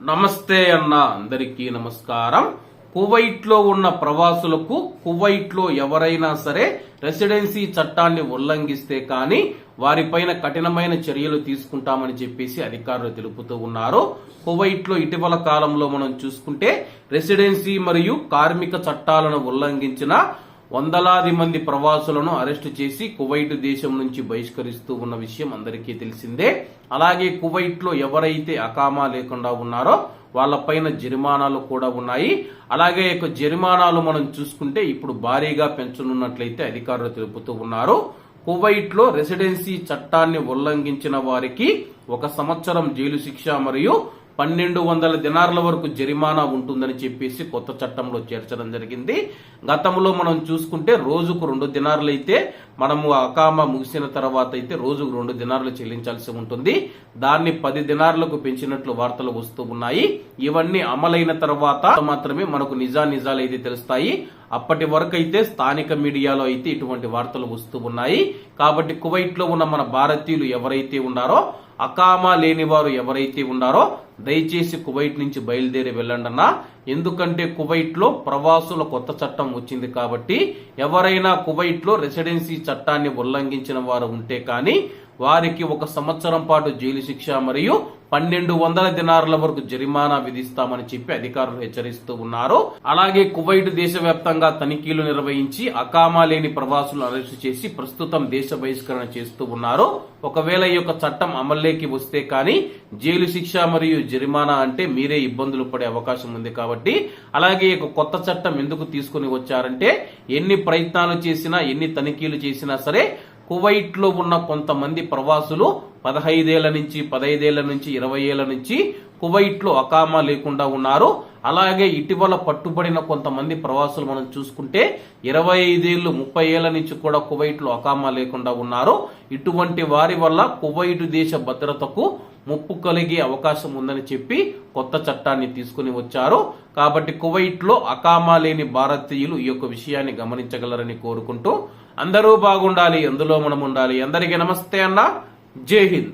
నమస్తే అన్న అందరికీ నమస్కారం. కువైట్లో ఉన్న ప్రవాసులకు కువైట్లో ఎవరైనా సరే రెసిడెన్సీ చట్టాన్ని ఉల్లంఘిస్తే కానీ వారిపైన కఠినమైన చర్యలు తీసుకుంటామని చెప్పేసి అధికారులు తెలుపుతూ ఉన్నారు. కువైట్లో ఇటీవల కాలంలో మనం చూసుకుంటే రెసిడెన్సీ మరియు కార్మిక చట్టాలను ఉల్లంఘించిన వందలాది మంది ప్రవాసులను అరెస్టు చేసి కువైట్ దేశం నుంచి బహిష్కరిస్తూ ఉన్న విషయం అందరికీ తెలిసిందే. అలాగే కువైట్లో ఎవరైతే అకామా లేకుండా ఉన్నారో వాళ్ళపైన జరిమానాలు కూడా ఉన్నాయి. అలాగే యొక్క జరిమానాలు మనం చూసుకుంటే ఇప్పుడు భారీగా పెంచనున్నట్లయితే అధికారులు తెలుపుతూ ఉన్నారు. కువైట్లో రెసిడెన్సీ చట్టాన్ని ఉల్లంఘించిన వారికి ఒక సంవత్సరం జైలు శిక్ష మరియు పన్నెండు వందల దినార్ల వరకు జరిమానా ఉంటుందని చెప్పేసి కొత్త చట్టంలో చేర్చడం జరిగింది. గతంలో మనం చూసుకుంటే రోజుకు రెండు దినార్లు అయితే మనము అకామ ముగిసిన తర్వాత అయితే రోజుకు రెండు దినార్లు చెల్లించాల్సి ఉంటుంది. దాన్ని పది దినార్లకు పెంచినట్లు వార్తలు వస్తూ ఉన్నాయి. ఇవన్నీ అమలైన తర్వాత మాత్రమే మనకు నిజా నిజాలు అయితే తెలుస్తాయి. అప్పటి వరకు అయితే స్థానిక మీడియాలో అయితే ఇటువంటి వార్తలు వస్తూ ఉన్నాయి. కాబట్టి కువైట్లో ఉన్న మన భారతీయులు ఎవరైతే ఉన్నారో అకామా లేని వారు ఎవరైతే ఉన్నారో దయచేసి కువైట్ నుంచి బయలుదేరి వెళ్ళండి అన్న ఎందుకంటే కువైట్లో ప్రవాసుల కొత్త చట్టం వచ్చింది కాబట్టి ఎవరైనా కువైట్లో రెసిడెన్సీ చట్టాన్ని ఉల్లంఘించిన వారు ఉంటే కానీ వారికి ఒక సంవత్సరం పాటు జైలు శిక్ష మరియు పన్నెండు వందల దినారుల వరకు జరిమానా విధిస్తామని చెప్పి అధికారులు హెచ్చరిస్తూ ఉన్నారు. అలాగే కువైట్ దేశవ్యాప్తంగా తనిఖీలు నిర్వహించి అకామా లేని ప్రవాసులు అరెస్టు చేసి ప్రస్తుతం దేశ బహిష్కరణ చేస్తూ ఉన్నారు. ఒకవేళ ఈ యొక్క చట్టం అమల్లోకి వస్తే కానీ జైలు శిక్ష మరియు జరిమానా అంటే మీరే ఇబ్బందులు పడే అవకాశం ఉంది కాబట్టి అలాగే ఒక కొత్త చట్టం ఎందుకు తీసుకుని వచ్చారంటే ఎన్ని ప్రయత్నాలు చేసినా ఎన్ని తనిఖీలు చేసినా సరే కువైట్లో ఉన్న కొంతమంది ప్రవాసులు పదహైదేళ్ళ నుంచి పదహైదేళ్ళ నుంచి ఇరవై ఏళ్ళ నుంచి కువైట్లో అకామా లేకుండా ఉన్నారు. అలాగే ఇటీవల పట్టుబడిన కొంతమంది ప్రవాసులు మనం చూసుకుంటే ఇరవై ఐదేళ్ళు ముప్పై ఏళ్ళ నుంచి కూడా కువైట్లో అకామా లేకుండా ఉన్నారు. ఇటువంటి వారి వల్ల కువైట్ దేశ భద్రతకు ముప్పు కలిగే అవకాశం ఉందని చెప్పి కొత్త చట్టాన్ని తీసుకుని వచ్చారు. కాబట్టి కువైట్లో అకామా లేని భారతీయులు ఈ యొక్క విషయాన్ని గమనించగలరని కోరుకుంటూ అందరూ బాగుండాలి అందులో మనం ఉండాలి. అందరికీ నమస్తే అన్న. జై హింద్.